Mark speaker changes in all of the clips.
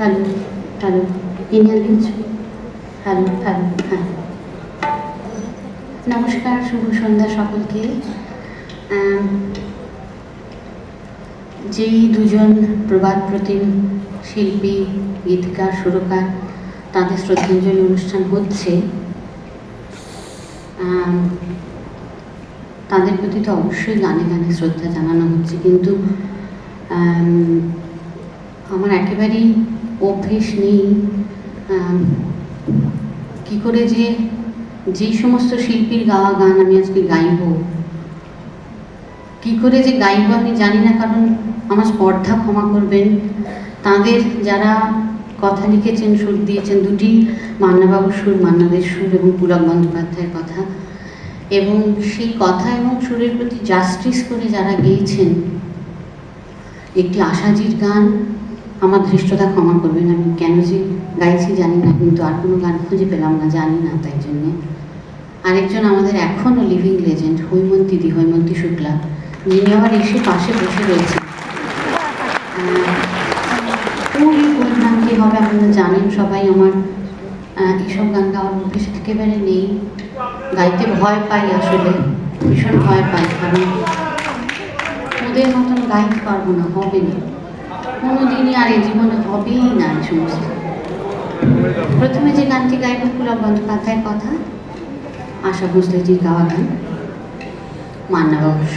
Speaker 1: Hello hello email দিচ্ছ hello hello হ্যাঁ নমস্কার শুভ সন্ধ্যা সকলকে। যেই দুজন প্রবাদ প্রতিম শিল্পী গীতিকার সুরকার তাদের শ্রদ্ধাঞ্জলি অনুষ্ঠান হচ্ছে তাদের প্রতি তো অবশ্যই গানে গানে শ্রদ্ধা জানানো হচ্ছে। কিন্তু আম, আমার একেবারেই অভ্যেস নেই। কি করে যে যেই সমস্ত শিল্পীর গাওয়া গান আমি আজকে গাইব? কি করে যে গাইব আমি জানি না, কারণ আমার স্পর্ধা ক্ষমা করবেন। তাদের যারা কথা লিখেছেন, সুর দিয়েছেন, দুটি মান্নাবাবুর সুর, মান্নাদের সুর এবং পুলক বন্দ্যোপাধ্যায়ের কথা। এবং সেই কথা এবং সুরের প্রতি জাস্টিস করে যারা গেয়েছেন, একটি আশাজির গান আমার ধৃষ্টতা ক্ষমা করবেন, আমি কেন যে গাইছি জানি না, কিন্তু আর কোনো গান খুঁজে পেলাম না, জানি না তাই জন্যে। আরেকজন আমাদের এখনও লিভিং লেজেন্ড হৈমন্তী দি, হৈমন্তী শুক্লা। যিনি আবার এসে পাশে বসে রয়েছে ওই ওই গান কি হবে আপনারা জানেন সবাই আমার? এসব গান গাওয়ার অভ্যেস একেবারে নেই। গাইতে ভয় পাই আসলে, ভীষণ ভয় পাই, কারণ ওদের মতন গাইতে পারব না, হবে না। কোনোদিনই আর এই জীবনে হবেই না সমস্ত প্রথমে যে গানটি গাইব পুলক বন্দ্যোপাধ্যায়ের কথা, আশা ভোসলেজির গাওয়া গান, মান্না বাবুর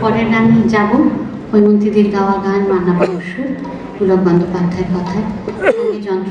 Speaker 1: পরের গান যাব। হৈমন্তীদের গাওয়া গান মান্না বসু পুলক বন্দ্যোপাধ্যায়ের কথায়। যন্ত্র